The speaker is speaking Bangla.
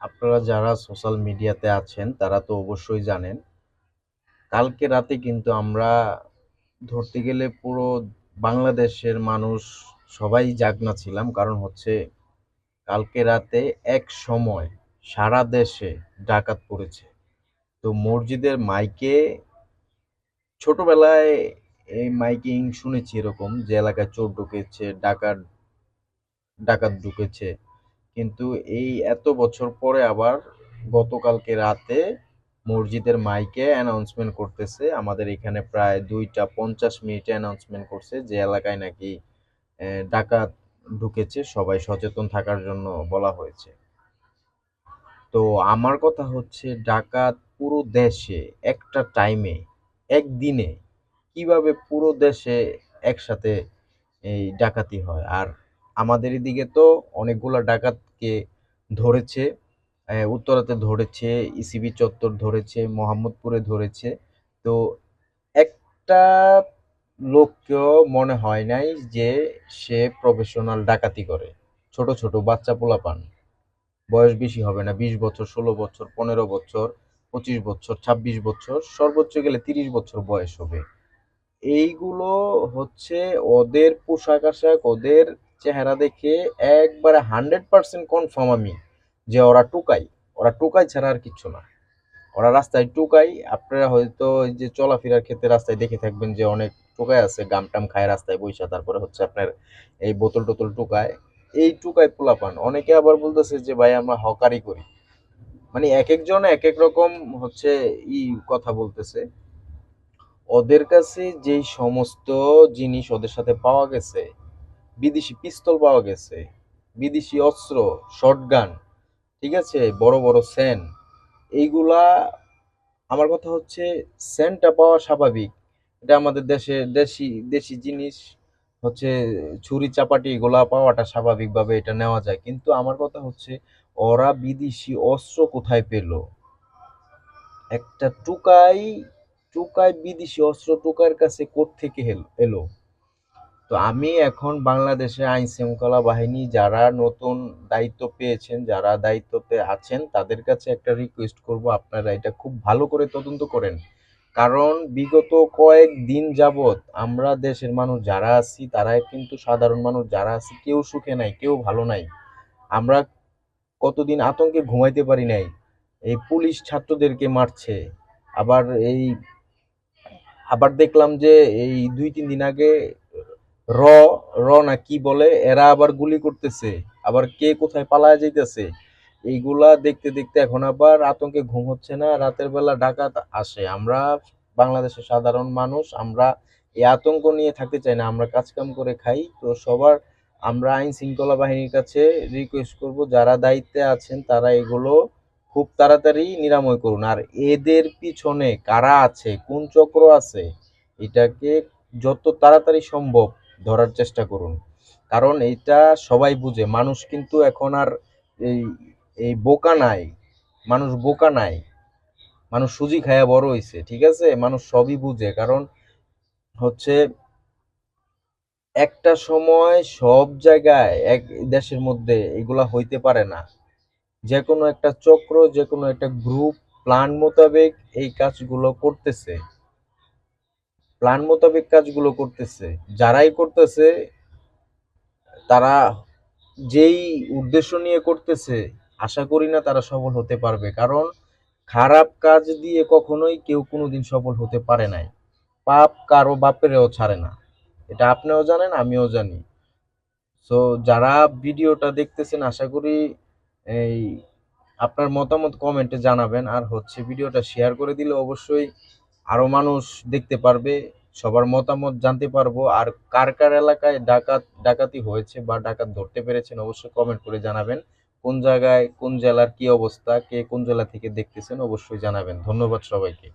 আপনারা যারা সোশ্যাল মিডিয়াতে আছেন, তারা তো অবশ্যই জানেন। কালকে রাতে কিন্তু আমরা ধরতে গেলে পুরো বাংলাদেশের মানুষ সবাই জাগনা ছিলাম, কারণ হচ্ছে কালকে রাতে এক সময় সারা দেশে ডাকাত পড়েছে। তো মসজিদের মাইকে ছোটবেলায় এই মাইকিং শুনেছি এরকম যে এলাকায় চোর ঢুকেছে, ডাকাত ডাকাত ঢুকেছে। কিন্তু এই এত বছর পরে আবার গতকালকে রাতে মসজিদের মাইকে অ্যানাউন্সমেন্ট করতেছে। আমাদের এখানে প্রায় দুইটা পঞ্চাশ মিনিটে অ্যানাউন্সমেন্ট করছে যে এলাকায় নাকি ডাকাত ঢুকেছে, সবাই সচেতন থাকার জন্য বলা হয়েছে। তো আমার কথা হচ্ছে ডাকাত পুরো দেশে একটা টাইমে একদিনে কীভাবে পুরো দেশে একসাথে এই ডাকাতি হয়? আর আমাদের এদিকে তো অনেকগুলা ডাকাতকে ধরেছে উত্তরাতে ধরেছে ইসিবি চত্বর ধরেছে, মোহাম্মদপুরে ধরেছে। তো একটা লোককেও মনে হয় নাই যে সে প্রফেশনাল ডাকাতি করে। ছোট ছোট বাচ্চা পোলাপান। বয়স বেশি হবে না, বিশ বছর, ষোলো বছর, পনেরো বছর, পঁচিশ বছর, ছাব্বিশ বছর, সর্বোচ্চ গেলে তিরিশ বছর বয়স হবে। এইগুলো হচ্ছে ওদের পোশাক আশাক, ওদের চেহারা দেখে একবারে হান্ড্রেড পার্সেন্ট কনফার্ম আমি যে ওরা টুকাই। ওরা টুকাই ছাড়া আর কিচ্ছু না। ওরা রাস্তায় টুকাই, আপনারা হয়তো যে চলাফেরার ক্ষেত্রে রাস্তায় দেখে থাকবেন যে অনেক টুকাই আছে গাম টাম খায় রাস্তায় বৈশা তারপরে হচ্ছে আপনার এই বোতল টোতল টুকায়। এই টুকাই পোলাপান। অনেকে আবার বলতেছে যে, ভাই, আমরা হকারি করি। মানে এক একজন এক এক রকম হচ্ছে ই কথা বলতেছে। ওদের কাছে যেই সমস্ত জিনিস ওদের সাথে পাওয়া গেছে বিদেশি পিস্তল পাওয়া গেছে, বিদেশি অস্ত্র শটগান ঠিক আছে? বড় বড় সেন এইগুলা আমার কথা হচ্ছে সেন্টটা পাওয়া স্বাভাবিক। এটা আমাদের দেশে, দেশি দেশি জিনিস, হচ্ছে ছুরি, চাপাটি এগুলা পাওয়াটা স্বাভাবিকভাবে এটা নেওয়া যায়। কিন্তু আমার কথা হচ্ছে ওরা বিদেশি অস্ত্র কোথায় পেল? একটা টুকাই টুকাই বিদেশি অস্ত্র টুকার কাছে এলো এলো? তো আমি এখন বাংলাদেশে আইন শৃঙ্খলা বাহিনী যারা নতুন দায়িত্ব পেয়েছেন, যারা দায়িত্বতে আছেন, তাদের কাছে একটা রিকোয়েস্ট করব, আপনারা এটা খুব ভালো করে তদন্ত করেন। কারণ বিগত কয়েক দিন যাবৎ আমরা দেশের মানুষ যারা আছি তারা কিন্তু সাধারণ মানুষ, যারা আছি, কেউ সুখে নাই, কেউ ভালো নাই। আমরা কতদিন আতঙ্কে ঘুমাইতে পারি নাই। এই পুলিশ ছাত্রদেরকে মারছে। আবার এই, আবার দেখলাম যে এই দুই, তিন দিন আগে র র না কি বলে, এরা আবার গুলি করতেছে। আবার কে কোথায় পালায় যাইতেছে। এইগুলা দেখতে দেখতে এখন আবার আতঙ্কে ঘুম হচ্ছে না, রাতের বেলা ডাকাত আসে। আমরা বাংলাদেশের সাধারণ মানুষ, আমরা এই আতঙ্ক নিয়ে থাকতে চাই না, আমরা কাজ কাম করে খাই। তো সবার আমরা আইন শৃঙ্খলা বাহিনীর কাছে রিকোয়েস্ট করব, যারা দায়িত্বে আছেন তারা এগুলো খুব তাড়াতাড়ি নিরাময় করুন। আর এদের পিছনে কারা আছে, কোন চক্র আছে, এটাকে যত তাড়াতাড়ি সম্ভব ধরার চেষ্টা করুন। কারণ এটা সবাই বুঝে, মানুষ কিন্তু এখন আর এই এই বোকা নাই, মানুষ বোকা নাই, মানুষ সুজি খায়া বড় হইছে, ঠিক আছে? মানুষ সবই বুঝে, কারণ হচ্ছে একটা সময় সব জায়গায়, এক দেশের মধ্যে এগুলা হইতে পারে না। যে কোনো একটা চক্র যে কোনো একটা গ্রুপ, প্ল্যান মোতাবেক এই কাজগুলো করতেছে। প্ল্যান মোতাবেক কাজগুলো করতেছে। যারাই করতেছে, তারা যেই উদ্দেশ্য নিয়ে করতেছে, আশা করি না তারা সফল হতে পারবে। কারণ খারাপ কাজ দিয়ে কখনোই কেউ কোনোদিন সফল হতে পারে নাই। পাপ কারও বাপেরেও ছাড়ে না। এটা আপনিও জানেন, আমিও জানি। সো যারা ভিডিওটা দেখতেছেন, আশা করি এই আপনার মতামত কমেন্টে জানাবেন। আর হচ্ছে ভিডিওটা শেয়ার করে দিলে অবশ্যই আরও মানুষ দেখতে পারবে, সবার মতামত জানতে পারব, আর কার কার এলাকায় ডাকাত, ডাকাতি হয়েছে বা ডাকাত ধরতে পেরেছেন অবশ্যই কমেন্ট করে জানাবেন। কোন জায়গায়, কোন জেলার কি অবস্থা, কে কোন জেলা থেকে দেখতেছেন অবশ্যই জানাবেন। ধন্যবাদ সবাইকে।